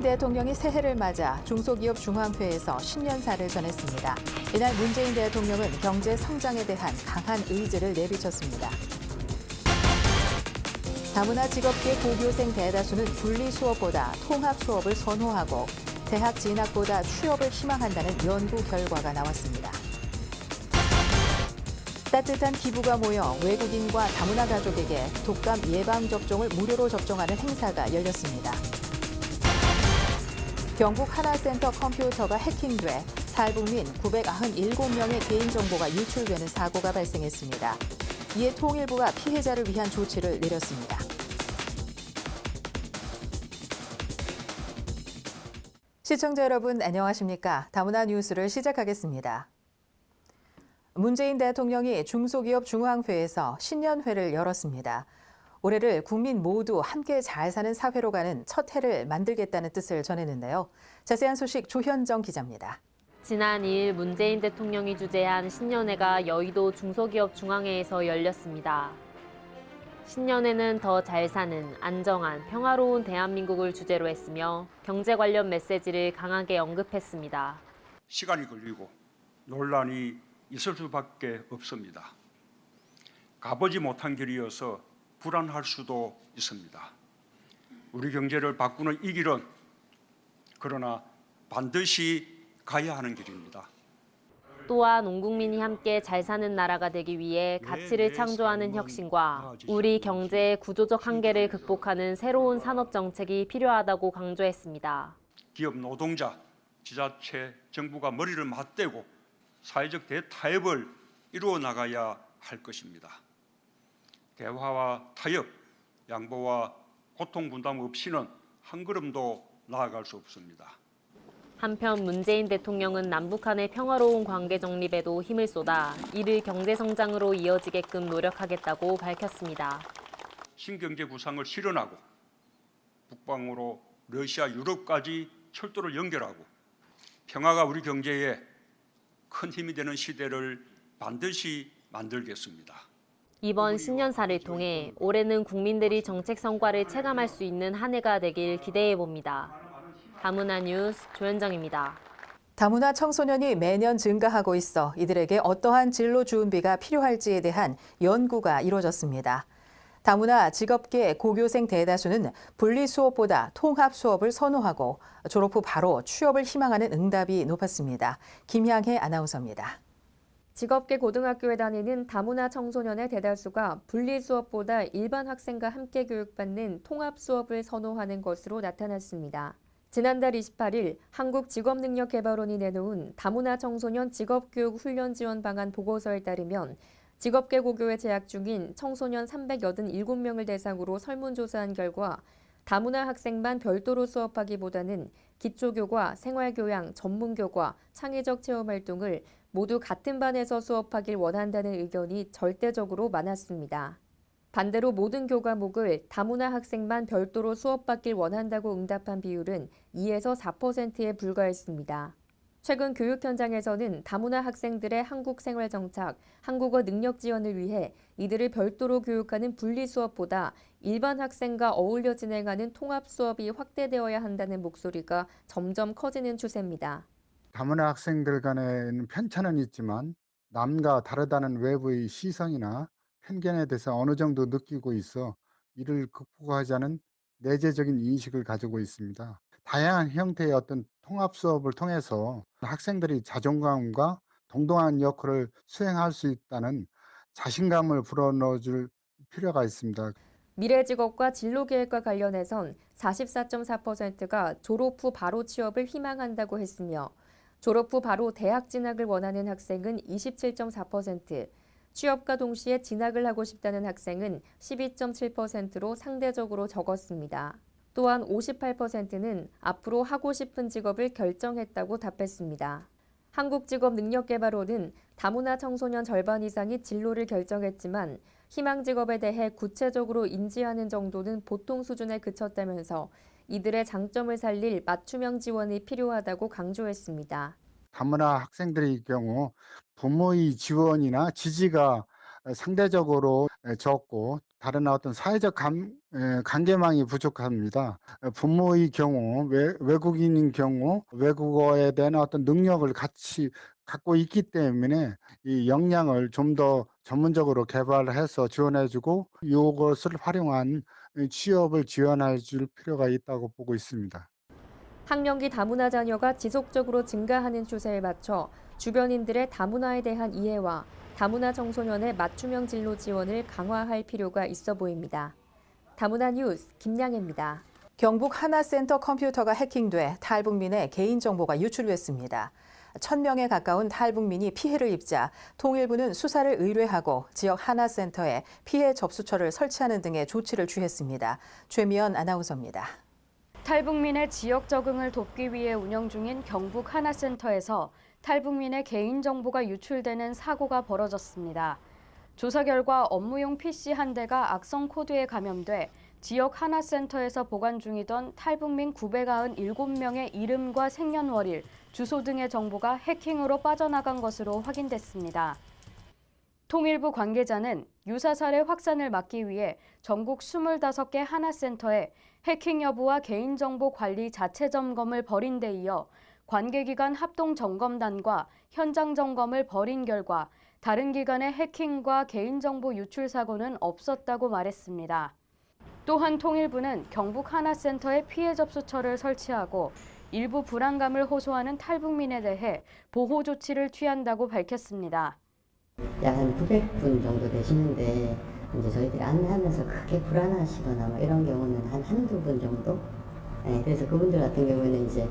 문재인 대통령이 새해를 맞아 중소기업 중앙회에서 신년사를 전했습니다. 이날 문재인 대통령은 경제 성장에 대한 강한 의지를 내비쳤습니다. 다문화 직업계 고교생 대다수는 분리 수업보다 통합 수업을 선호하고 대학 진학보다 취업을 희망한다는 연구 결과가 나왔습니다. 따뜻한 기부가 모여 외국인과 다문화 가족에게 독감 예방 접종을 무료로 접종하는 행사가 열렸습니다. 경북 하나센터 컴퓨터가 해킹돼 탈북민 997명의 개인정보가 유출되는 사고가 발생했습니다. 이에 통일부가 피해자를 위한 조치를 내렸습니다. 시청자 여러분 안녕하십니까? 다문화 뉴스를 시작하겠습니다. 문재인 대통령이 중소기업 중앙회에서 신년회를 열었습니다. 올해를 국민 모두 함께 잘 사는 사회로 가는 첫 해를 만들겠다는 뜻을 전했는데요. 자세한 소식 조현정 기자입니다. 지난 2일 문재인 대통령이 주재한 신년회가 여의도 중소기업 중앙회에서 열렸습니다. 신년회는 더 잘 사는 안정한 평화로운 대한민국을 주제로 했으며 경제 관련 메시지를 강하게 언급했습니다. 시간이 걸리고 논란이 있을 수밖에 없습니다. 가보지 못한 길이어서 불안할 수도 있습니다. 우리 경제를 바꾸는 이 길은 그러나 반드시 가야 하는 길입니다. 또한 온 국민이 함께 잘 사는 나라가 되기 위해 가치를 창조하는 혁신과 우리 경제의 구조적 한계를 극복하는 새로운 산업 정책이 필요하다고 강조했습니다. 기업 노동자, 지자체, 정부가 머리를 맞대고 사회적 대타협을 이루어 나가야 할 것입니다. 대화와 타협, 양보와 고통 분담 없이는 한 걸음도 나아갈 수 없습니다. 한편 문재인 대통령은 남북 한의 평화로운 관계 정립에도 힘을 쏟아 이를 경제 성장으로 이어지게끔 노력하겠다고 밝혔습니다. 신경제 구상을 실현하고 북방으로 러시아, 유럽까지 철도를 연결하고 평화가 우리 경제에 큰 힘이 되는 시대를 반드시 만들겠습니다. 이번 신년사를 통해 올해는 국민들이 정책 성과를 체감할 수 있는 한 해가 되길 기대해 봅니다. 다문화 뉴스 조현정입니다. 다문화 청소년이 매년 증가하고 있어 이들에게 어떠한 진로 준비가 필요할지에 대한 연구가 이루어졌습니다. 다문화 직업계 고교생 대다수는 분리 수업보다 통합 수업을 선호하고 졸업 후 바로 취업을 희망하는 응답이 높았습니다. 김향혜 아나운서입니다. 직업계 고등학교에 다니는 다문화 청소년의 대다수가 분리 수업보다 일반 학생과 함께 교육받는 통합 수업을 선호하는 것으로 나타났습니다. 지난달 28일 한국직업능력개발원이 내놓은 다문화 청소년 직업교육 훈련 지원 방안 보고서에 따르면 직업계 고교에 재학 중인 청소년 387명을 대상으로 설문조사한 결과 다문화 학생만 별도로 수업하기보다는 기초교과, 생활교양, 전문교과, 창의적 체험 활동을 모두 같은 반에서 수업하길 원한다는 의견이 절대적으로 많았습니다. 반대로 모든 교과목을 다문화 학생만 별도로 수업받길 원한다고 응답한 비율은 2에서 4%에 불과했습니다. 최근 교육 현장에서는 다문화 학생들의 한국 생활 정착, 한국어 능력 지원을 위해 이들을 별도로 교육하는 분리 수업보다 일반 학생과 어울려 진행하는 통합 수업이 확대되어야 한다는 목소리가 점점 커지는 추세입니다. 다문화 학생들 간에는 편차는 있지만 남과 다르다는 외부의 시선이나 편견에 대해서 어느 정도 느끼고 있어 이를 극복하자는 내재적인 인식을 가지고 있습니다. 다양한 형태의 어떤 통합 수업을 통해서 학생들이 자존감과 동등한 역할을 수행할 수 있다는 자신감을 불어넣어 줄 필요가 있습니다. 미래 직업과 진로 계획과 관련해선 44.4%가 졸업 후 바로 취업을 희망한다고 했으며 졸업 후 바로 대학 진학을 원하는 학생은 27.4%, 취업과 동시에 진학을 하고 싶다는 학생은 12.7%로 상대적으로 적었습니다. 또한 58%는 앞으로 하고 싶은 직업을 결정했다고 답했습니다. 한국직업능력개발원은 다문화 청소년 절반 이상이 진로를 결정했지만 희망 직업에 대해 구체적으로 인지하는 정도는 보통 수준에 그쳤다면서 이들의 장점을 살릴 맞춤형 지원이 필요하다고 강조했습니다. 다문화 학생들의 경우 부모의 지원이나 지지가 상대적으로 적고 다른 어떤 사회적 감, 에, 관계망이 부족합니다. 어, 부모의 경우, 외, 외국인인 경우, 외국어에 대한 어떤 능력을 같이 갖고 있기 때문에 이 역량을 좀 더 전문적으로 개발해서 지원해주고 이것을 활용한 취업을 지원해 줄 필요가 있다고 보고 있습니다. 학령기 다문화 자녀가 지속적으로 증가하는 추세에 맞춰 주변인들의 다문화에 대한 이해와 다문화 청소년의 맞춤형 진로 지원을 강화할 필요가 있어 보입니다. 다문화 뉴스 김양혜입니다. 경북 하나센터 컴퓨터가 해킹돼 탈북민의 개인정보가 유출됐습니다. 1000명에 가까운 탈북민이 피해를 입자 통일부는 수사를 의뢰하고 지역 하나센터에 피해 접수처를 설치하는 등의 조치를 취했습니다. 최미연 아나운서입니다. 탈북민의 지역 적응을 돕기 위해 운영 중인 경북 하나센터에서 탈북민의 개인정보가 유출되는 사고가 벌어졌습니다. 조사 결과 업무용 PC 한 대가 악성 코드에 감염돼 지역 하나센터에서 보관 중이던 탈북민 997명의 이름과 생년월일, 주소 등의 정보가 해킹으로 빠져나간 것으로 확인됐습니다. 통일부 관계자는 유사 사례 확산을 막기 위해 전국 25개 하나센터에 해킹 여부와 개인정보 관리 자체 점검을 벌인 데 이어 관계기관 합동 점검단과 현장 점검을 벌인 결과 다른 기관의 해킹과 개인정보 유출 사고는 없었다고 말했습니다. 또한 통일부는 경북 하나센터에 피해 접수처를 설치하고 일부 불안감을 호소하는 탈북민에 대해 보호 조치를 취한다고 밝혔습니다. 약 한 900분 정도 되시는데 이제 저희들이 안내하면서 크게 불안하시거나 뭐 이런 경우는 한 한두 분 정도? 네, 그래서 그분들 같은 경우에는 이제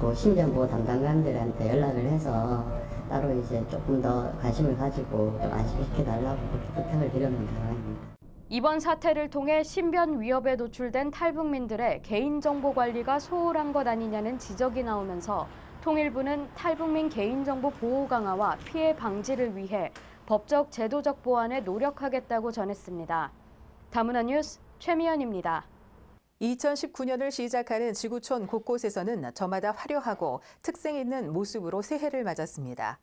그 신변보호 담당관들한테 연락을 해서 따로 이제 조금 더 관심을 가지고 좀 안심시켜 달라고 그렇게 부탁을 드렸는 상황입니다. 이번 사태를 통해 신변 위협에 노출된 탈북민들의 개인정보 관리가 소홀한 것 아니냐는 지적이 나오면서 통일부는 탈북민 개인정보 보호 강화와 피해 방지를 위해 법적 제도적 보완에 노력하겠다고 전했습니다. 다문화 뉴스 최미연입니다. 2019년을 시작하는 지구촌 곳곳에서는 저마다 화려하고 특색 있는 모습으로 새해를 맞았습니다.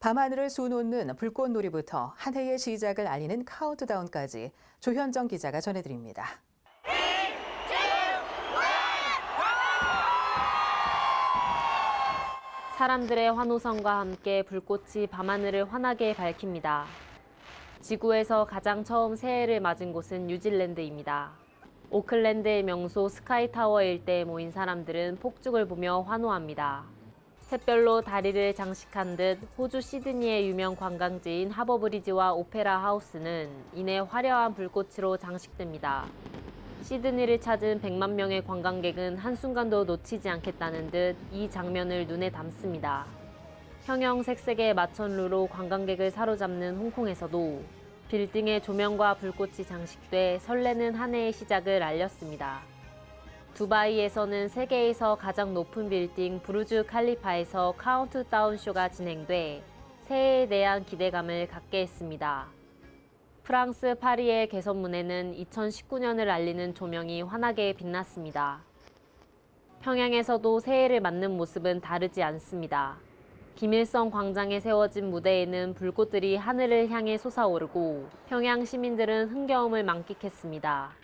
밤하늘을 수놓는 불꽃놀이부터 한 해의 시작을 알리는 카운트다운까지 조현정 기자가 전해드립니다. 사람들의 환호성과 함께 불꽃이 밤하늘을 환하게 밝힙니다. 지구에서 가장 처음 새해를 맞은 곳은 뉴질랜드입니다. 오클랜드의 명소 스카이타워 일대에 모인 사람들은 폭죽을 보며 환호합니다. 샛별로 다리를 장식한 듯 호주 시드니의 유명 관광지인 하버브리지와 오페라 하우스는 이내 화려한 불꽃으로 장식됩니다. 시드니를 찾은 100만 명의 관광객은 한순간도 놓치지 않겠다는 듯 이 장면을 눈에 담습니다. 형형 색색의 마천루로 관광객을 사로잡는 홍콩에서도 빌딩의 조명과 불꽃이 장식돼 설레는 한 해의 시작을 알렸습니다. 두바이에서는 세계에서 가장 높은 빌딩 부르주 칼리파에서 카운트다운 쇼가 진행돼 새해에 대한 기대감을 갖게 했습니다. 프랑스 파리의 개선문에는 2019년을 알리는 조명이 환하게 빛났습니다. 평양에서도 새해를 맞는 모습은 다르지 않습니다. 김일성 광장에 세워진 무대에는 불꽃들이 하늘을 향해 솟아오르고 평양 시민들은 흥겨움을 만끽했습니다.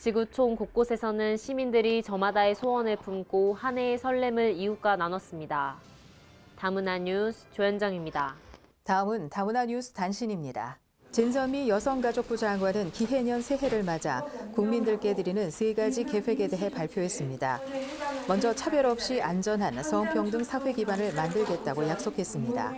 지구촌 곳곳에서는 시민들이 저마다의 소원을 품고 한 해의 설렘을 이웃과 나눴습니다. 다문화 뉴스 조현정입니다. 다음은 다문화 뉴스 단신입니다. 진선미 여성가족부 장관은 기해년 새해를 맞아 국민들께 드리는 세 가지 계획에 대해 발표했습니다. 먼저 차별 없이 안전한 성평등 사회 기반을 만들겠다고 약속했습니다.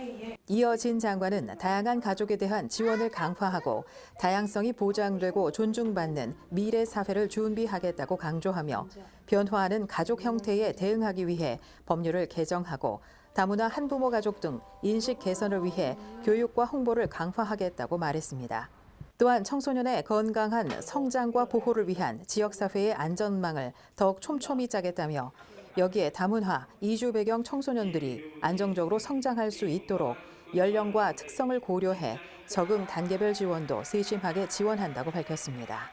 이어 진 장관은 다양한 가족에 대한 지원을 강화하고 다양성이 보장되고 존중받는 미래 사회를 준비하겠다고 강조하며 변화하는 가족 형태에 대응하기 위해 법률을 개정하고 다문화 한부모 가족 등 인식 개선을 위해 교육과 홍보를 강화하겠다고 말했습니다. 또한 청소년의 건강한 성장과 보호를 위한 지역사회의 안전망을 더욱 촘촘히 짜겠다며 여기에 다문화, 이주 배경 청소년들이 안정적으로 성장할 수 있도록 연령과 특성을 고려해 적응 단계별 지원도 세심하게 지원한다고 밝혔습니다.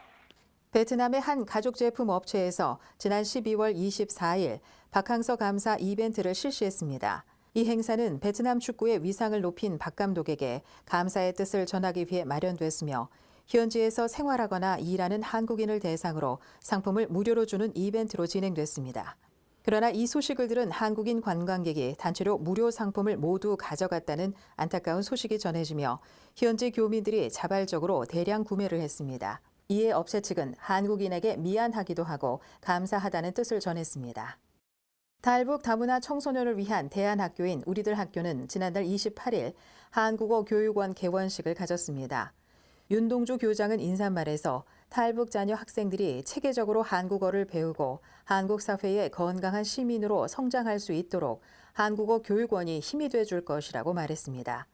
베트남의 한 가죽 제품 업체에서 지난 12월 24일 박항서 감사 이벤트를 실시했습니다. 이 행사는 베트남 축구의 위상을 높인 박 감독에게 감사의 뜻을 전하기 위해 마련됐으며 현지에서 생활하거나 일하는 한국인을 대상으로 상품을 무료로 주는 이벤트로 진행됐습니다. 그러나 이 소식을 들은 한국인 관광객이 단체로 무료 상품을 모두 가져갔다는 안타까운 소식이 전해지며 현지 교민들이 자발적으로 대량 구매를 했습니다. 이에 업체 측은 한국인에게 미안하기도 하고 감사하다는 뜻을 전했습니다. 달북 다문화 청소년을 위한 대안학교인 우리들 학교는 지난달 28일 한국어 교육원 개원식을 가졌습니다. 윤동주 교장은 인사말에서 탈북 자녀 학생들이 체계적으로 한국어를 배우고 한국 사회의 건강한 시민으로 성장할 수 있도록 한국어 교육원이 힘이 돼 줄 것이라고 말했습니다.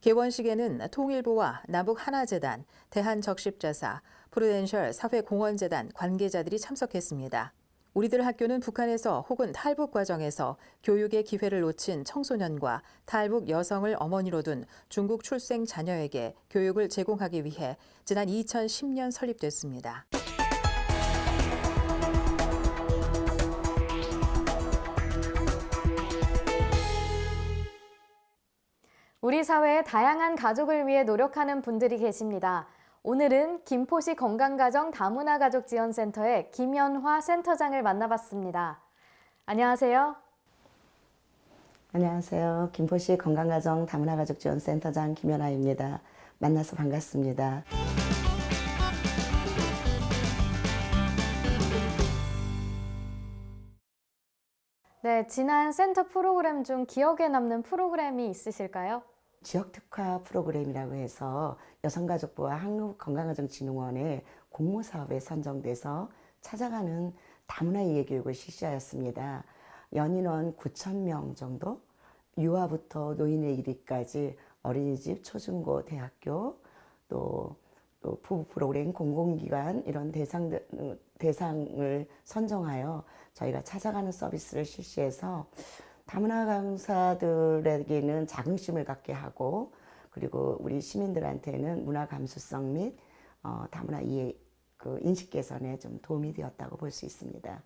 개원식에는 통일부와 남북 하나재단, 대한적십자사, 프루덴셜 사회공헌재단 관계자들이 참석했습니다. 우리들 학교는 북한에서 혹은 탈북 과정에서 교육의 기회를 놓친 청소년과 탈북 여성을 어머니로 둔 중국 출생 자녀에게 교육을 제공하기 위해 지난 2010년 설립됐습니다. 우리 사회의 다양한 가족을 위해 노력하는 분들이 계십니다. 오늘은 김포시 건강가정 다문화 가족 지원센터의 김연화 센터장을 만나봤습니다. 안녕하세요. 안녕하세요. 김포시 건강가정 다문화 가족 지원센터장 김연아입니다. 만나서 반갑습니다. 네, 지난 센터 프로그램 중 기억에 남는 프로그램이 있으실까요? 지역 특화 프로그램이라고 해서 여성가족부와 한국건강가정진흥원의 공모사업에 선정돼서 찾아가는 다문화 이해교육을 실시하였습니다. 연인원 9천 명 정도, 유아부터 노인의 이르기까지 어린이집, 초중고, 대학교, 또, 또 부부 프로그램, 공공기관 이런 대상들, 어, 대상을 선정하여 저희가 찾아가는 서비스를 실시해서 다문화 강사들에게는 자긍심을 갖게 하고 그리고 우리 시민들한테는 문화 감수성 및 어, 다문화 이해 그 인식 개선에 좀 도움이 되었다고 볼 수 있습니다.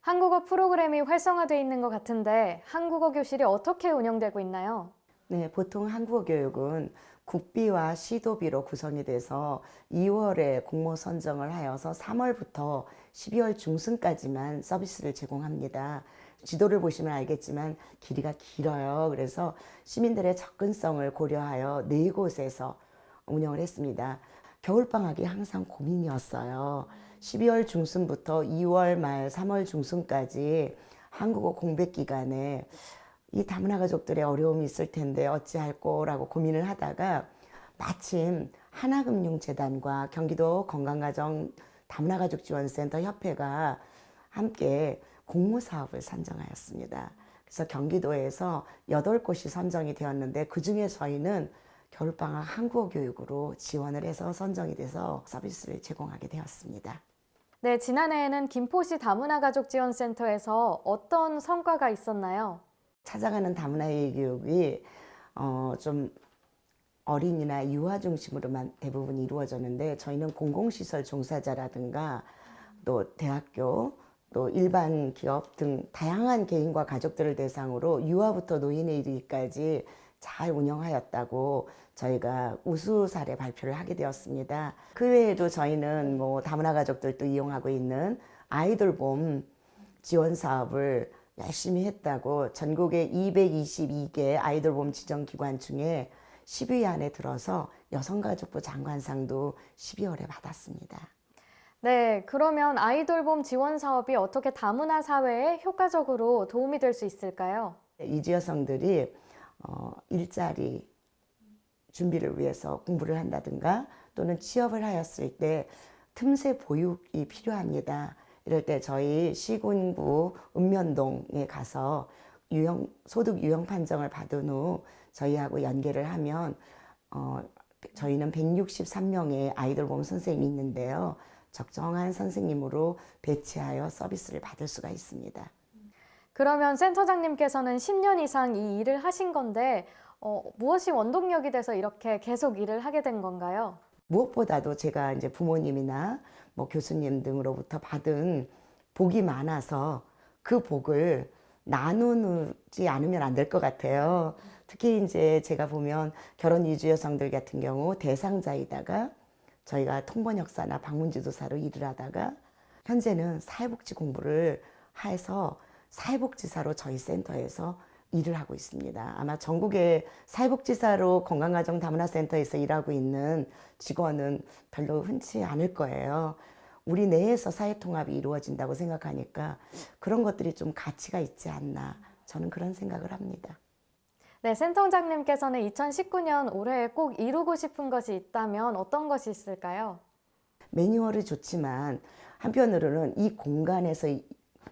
한국어 프로그램이 활성화되어 있는 것 같은데 한국어 교실이 어떻게 운영되고 있나요? 네, 보통 한국어 교육은 국비와 시도비로 구성이 돼서 2월에 공모 선정을 하여서 3월부터 12월 중순까지만 서비스를 제공합니다. 지도를 보시면 알겠지만 길이가 길어요. 그래서 시민들의 접근성을 고려하여 네 곳에서 운영을 했습니다. 겨울방학이 항상 고민이었어요. 12월 중순부터 2월 말 3월 중순까지 한국어 공백 기간에 이 다문화 가족들의 어려움이 있을 텐데 어찌할 거라고 고민을 하다가 마침 하나금융재단과 경기도 건강가정 다문화가족지원센터 협회가 함께 공모사업을 선정하였습니다. 그래서 경기도에서 8곳이 선정이 되었는데 그 중에 저희는 겨울방학 한국어 교육으로 지원을 해서 선정이 돼서 서비스를 제공하게 되었습니다. 네, 지난해에는 김포시 다문화 가족 지원센터에서 어떤 성과가 있었나요? 찾아가는 다문화의 교육이 어, 좀 어린이나 유아 중심으로만 대부분 이루어졌는데 저희는 공공시설 종사자라든가 또 대학교 또 일반 기업 등 다양한 개인과 가족들을 대상으로 유아부터 노인에 이르기까지 잘 운영하였다고 저희가 우수 사례 발표를 하게 되었습니다. 그 외에도 저희는 뭐 다문화 가족들도 이용하고 있는 아이돌봄 지원 사업을 열심히 했다고 전국의 222개 아이돌봄 지정 기관 중에 10위 안에 들어서 여성가족부 장관상도 12월에 받았습니다. 네, 그러면 아이돌봄 지원 사업이 어떻게 다문화 사회에 효과적으로 도움이 될 수 있을까요? 이주 여성들이 어, 일자리 준비를 위해서 공부를 한다든가 또는 취업을 하였을 때 틈새 보육이 필요합니다. 이럴 때 저희 시군구 읍면동에 가서 유형, 소득 유형 판정을 받은 후 저희하고 연계를 하면 어, 저희는 163명의 아이돌봄 선생님이 있는데요. 적정한 선생님으로 배치하여 서비스를 받을 수가 있습니다. 그러면 센터장님께서는 10년 이상 이 일을 하신 건데 어, 무엇이 원동력이 돼서 이렇게 계속 일을 하게 된 건가요? 무엇보다도 제가 이제 부모님이나 뭐 교수님 등으로부터 받은 복이 많아서 그 복을 나누지 않으면 안 될 것 같아요. 특히 이제 제가 보면 결혼 이주 여성들 같은 경우 대상자이다가 저희가 통번역사나 방문지도사로 일을 하다가 현재는 사회복지 공부를 해서 사회복지사로 저희 센터에서 일을 하고 있습니다. 아마 전국의 사회복지사로 건강가정 다문화센터에서 일하고 있는 직원은 별로 흔치 않을 거예요. 우리 내에서 사회통합이 이루어진다고 생각하니까 그런 것들이 좀 가치가 있지 않나 저는 그런 생각을 합니다. 네, 센터장님께서는 2019년 올해 꼭 이루고 싶은 것이 있다면 어떤 것이 있을까요? 매뉴얼이 좋지만 한편으로는 이 공간에서 이-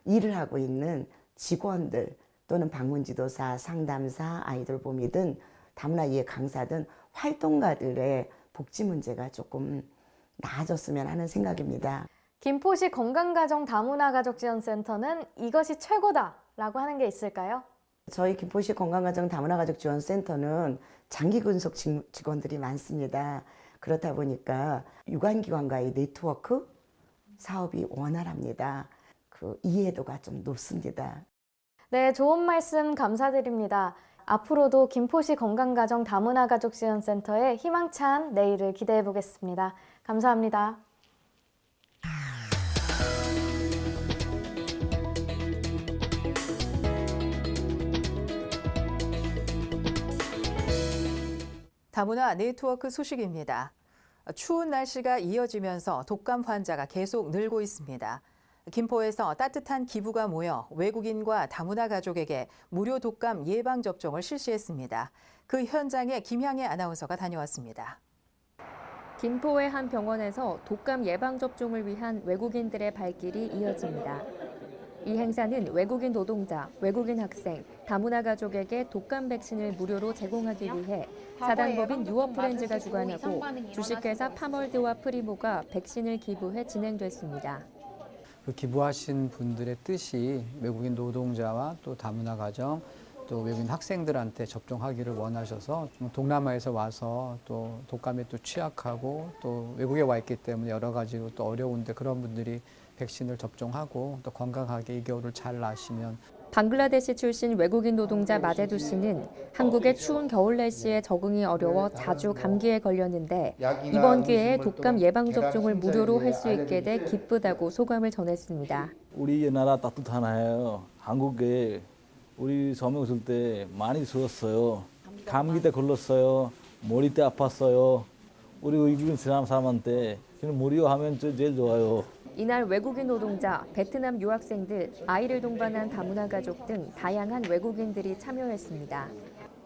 일을 하고 있는 직원들 또는 방문지도사, 상담사, 아이돌 보미 등 다문화 이해 강사 등 활동가들의 복지 문제가 조금 나아졌으면 하는 생각입니다. 김포시 건강가정 다문화가족지원센터는 이것이 최고다 라고 하는 게 있을까요? 저희 김포시 건강가정 다문화가족지원센터는 장기 근속 직- 직원들이 많습니다. 그렇다 보니까 유관기관과의 네트워크 사업이 원활합니다. 그 이해도가 좀 높습니다. 네, 좋은 말씀 감사드립니다. 앞으로도 김포시 건강가정 다문화가족지원센터의 희망찬 내일을 기대해 보겠습니다. 감사합니다. 다문화 네트워크 소식입니다. 추운 날씨가 이어지면서 독감 환자가 계속 늘고 있습니다. 김포에서 따뜻한 기부가 모여 외국인과 다문화 가족에게 무료 독감 예방 접종을 실시했습니다. 그 현장에 김향애 아나운서가 다녀왔습니다. 김포의 한 병원에서 독감 예방 접종을 위한 외국인들의 발길이 이어집니다. 이 행사는 외국인 노동자, 외국인 학생, 다문화 가족에게 독감 백신을 무료로 제공하기 위해 사단법인 유어프렌즈가 주관하고 주식회사 파멀드와 프리모가 백신을 기부해 진행됐습니다. 그 기부하신 분들의 뜻이 외국인 노동자와 또 다문화 가정 또 외국인 학생들한테 접종하기를 원하셔서 동남아에서 와서 또 독감에 또 취약하고 또 외국에 와 있기 때문에 여러 가지로 또 어려운데 그런 분들이 백신을 접종하고 또 건강하게 이 겨울을 잘 나시면 방글라데시 출신 외국인 노동자 마제두 씨는 한국의 추운 겨울 날씨에 적응이 어려워 자주 감기에 걸렸는데 이번 기회에 독감 예방 접종을 무료로 할 수 있게 돼 기쁘다고 소감을 전했습니다. 우리 나라 따뜻하나요. 한국에 우리 섬에 있을 때 많이 추웠어요. 감기 때 걸렸어요. 머리 때 아팠어요. 우리 외국인 사람 사람한테 그냥 무료 하면 저 제일 좋아요. 이날 외국인 노동자, 베트남 유학생 들, 아이를 동반한 다문화 가족 등 다양한 외국인들이 참여했습니다.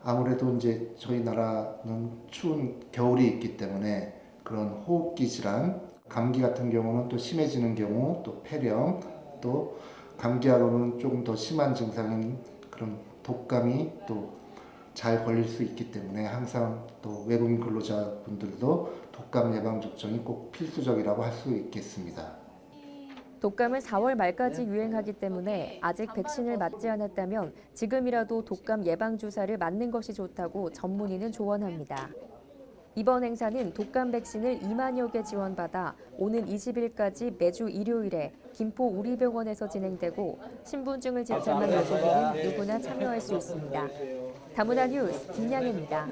아무래도 이제 저희 나라는 추운 겨울이 있기 때문에 그런 호흡기 질환, 감기 같은 경우는 또 심해지는 경우, 또 폐렴, 또 감기하고는 조금 더 심한 증상인 그런 독감이 또 잘 걸릴 수 있기 때문에 항상 또 외국인 근로자분들도 독감 예방 접종이 꼭 필수적이라고 할 수 있겠습니다. 독감은 4월 말까지 유행하기 때문에 아직 백신을 맞지 않았다면 지금이라도 독감 예방 주사를 맞는 것이 좋다고 전문의는 조언합니다. 이번 행사는 독감 백신을 2만여 개 지원받아 오는 20일까지 매주 일요일에 김포 우리병원에서 진행되고 신분증을 제출한 가족에는 누구나 참여할 수 있습니다. 다문화 뉴스 김양입니다.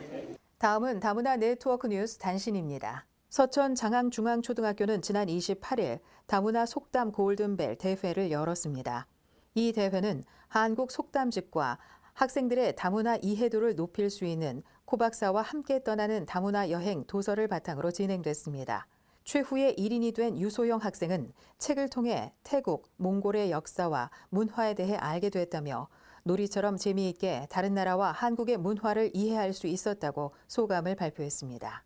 다음은 다문화 네트워크 뉴스 단신입니다. 서천 장항중앙초등학교는 지난 28일 다문화 속담 골든벨 대회를 열었습니다. 이 대회는 한국 속담집과 학생들의 다문화 이해도를 높일 수 있는 코박사와 함께 떠나는 다문화 여행 도서를 바탕으로 진행됐습니다. 최후의 1인이 된 유소영 학생은 책을 통해 태국, 몽골의 역사와 문화에 대해 알게 됐다며 놀이처럼 재미있게 다른 나라와 한국의 문화를 이해할 수 있었다고 소감을 발표했습니다.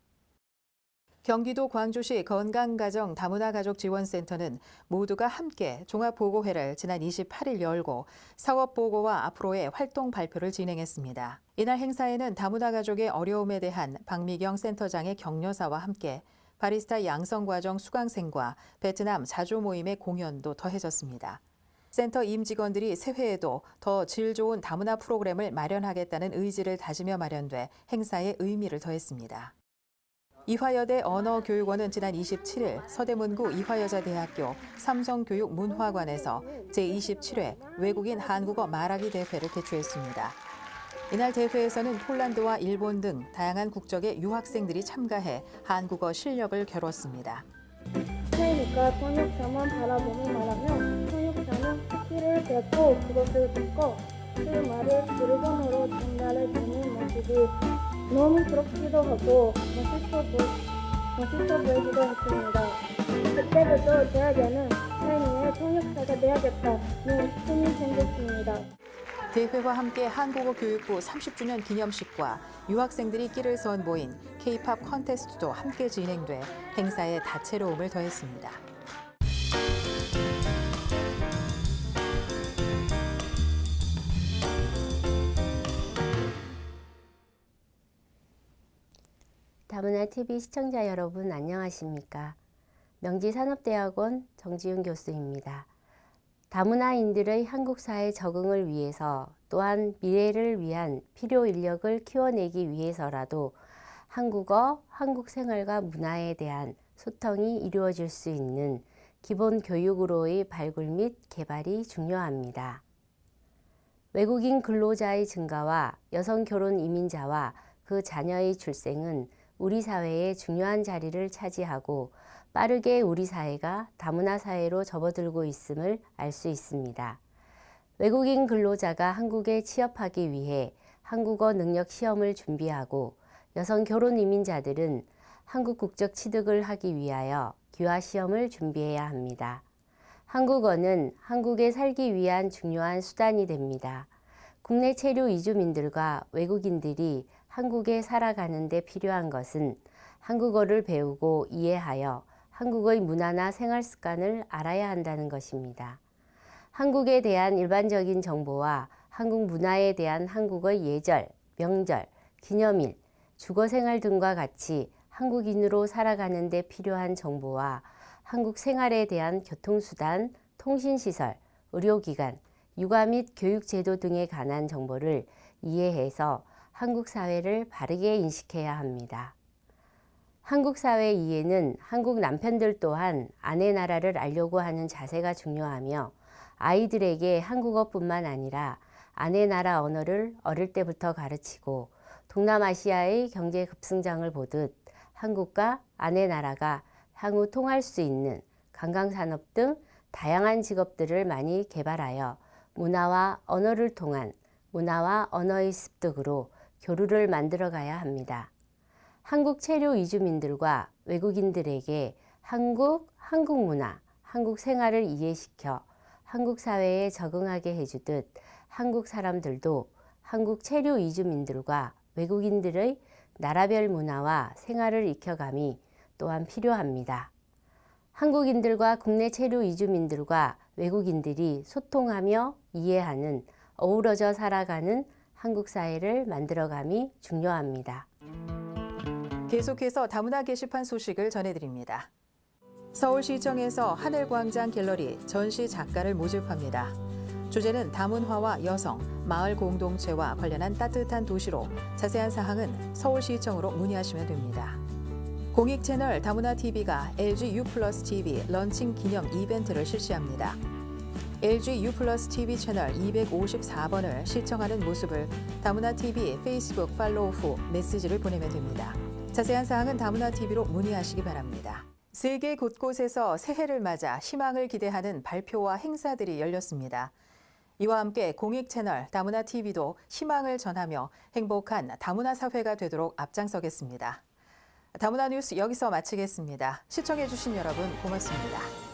경기도 광주시 건강가정 다문화 가족 지원센터는 모두가 함께 종합보고회를 지난 28일 열고 사업보고와 앞으로의 활동 발표를 진행했습니다. 이날 행사에는 다문화 가족의 어려움에 대한 박미경 센터장의 격려사와 함께 바리스타 양성과정 수강생과 베트남 자조 모임의 공연도 더해졌습니다. 센터 임직원들이 새해에도 더 질 좋은 다문화 프로그램을 마련하겠다는 의지를 다지며 마련돼 행사에 의미를 더했습니다. 이화여대 언어교육원은 지난 27일 서대문구 이화여자대학교 삼성교육문화관에서 제27회 외국인 한국어 말하기 대회를 개최했습니다. 이날 대회에서는 폴란드와 일본 등 다양한 국적의 유학생들이 참가해 한국어 실력을 겨뤘습니다. 그러니까 통역사만 바라보며 말하면 통역사는 키를 대고 그것을 듣고 그 말을 일본어로 전달해 주는 모습이 너무 부럽기도 하고 멋있어, 보, 멋있어 보이기도 했습니다. 그때부터 제에게는 태니의 통역사가 되야겠다는 꿈이 생겼습니다. 대회와 함께 한국어 교육부 30주년 기념식과 유학생들이 끼를 선 모인 K-팝 컨테스트도 함께 진행돼 행사에 다채로움을 더했습니다. 다문화 TV 시청자 여러분 안녕하십니까? 명지산업대학원 정지윤 교수입니다. 다문화인들의 한국 사회 적응을 위해서 또한 미래를 위한 필요 인력을 키워내기 위해서라도 한국어, 한국 생활과 문화에 대한 소통이 이루어질 수 있는 기본 교육으로의 발굴 및 개발이 중요합니다. 외국인 근로자의 증가와 여성 결혼 이민자와 그 자녀의 출생은 우리 사회에 중요한 자리를 차지하고 빠르게 우리 사회가 다문화 사회로 접어들고 있음을 알 수 있습니다. 외국인 근로자가 한국에 취업하기 위해 한국어 능력 시험을 준비하고 여성 결혼 이민자들은 한국 국적 취득을 하기 위하여 귀화 시험을 준비해야 합니다. 한국어는 한국에 살기 위한 중요한 수단이 됩니다. 국내 체류 이주민들과 외국인들이 한국에 살아가는 데 필요한 것은 한국어를 배우고 이해하여 한국의 문화나 생활 습관을 알아야 한다는 것입니다. 한국에 대한 일반적인 정보와 한국 문화에 대한 한국의 예절, 명절, 기념일, 주거 생활 등과 같이 한국인으로 살아가는 데 필요한 정보와 한국 생활에 대한 교통수단, 통신시설, 의료기관, 육아 및 교육제도 등에 관한 정보를 이해해서 한국 사회를 바르게 인식해야 합니다. 한국 사회 이해는 한국 남편들 또한 아내 나라를 알려고 하는 자세가 중요하며 아이들에게 한국어뿐만 아니라 아내 나라 언어를 어릴 때부터 가르치고 동남아시아의 경제 급승장을 보듯 한국과 아내 나라가 향후 통할 수 있는 관광산업 등 다양한 직업들을 많이 개발하여 문화와 언어를 통한 문화와 언어의 습득으로 교류를 만들어 가야 합니다. 한국 체류 이주민들과 외국인들에게 한국, 한국 문화, 한국 생활을 이해시켜 한국 사회에 적응하게 해주듯 한국 사람들도 한국 체류 이주민들과 외국인들의 나라별 문화와 생활을 익혀감이 또한 필요합니다. 한국인들과 국내 체류 이주민들과 외국인들이 소통하며 이해하는 어우러져 살아가는 한국 사회를 만들어감이 중요합니다. 계속해서 다문화 게시판 소식을 전해드립니다. 서울시청에서 하늘광장 갤러리 전시 작가를 모집합니다. 주제는 다문화와 여성, 마을 공동체와 관련한 따뜻한 도시로 자세한 사항은 서울시청으로 문의하시면 됩니다. 공익 채널 다문화 TV가 LG U TV 런칭 기념 이벤트를 실시합니다. LG U 플러스 TV 채널 254번을 시청하는 모습을 다문화 TV 페이스북 팔로우 후 메시지를 보내면 됩니다. 자세한 사항은 다문화 TV로 문의하시기 바랍니다. 세계 곳곳에서 새해를 맞아 희망을 기대하는 발표와 행사들이 열렸습니다. 이와 함께 공익 채널 다문화 TV도 희망을 전하며 행복한 다문화 사회가 되도록 앞장서겠습니다. 다문화 뉴스 여기서 마치겠습니다. 시청해주신 여러분 고맙습니다.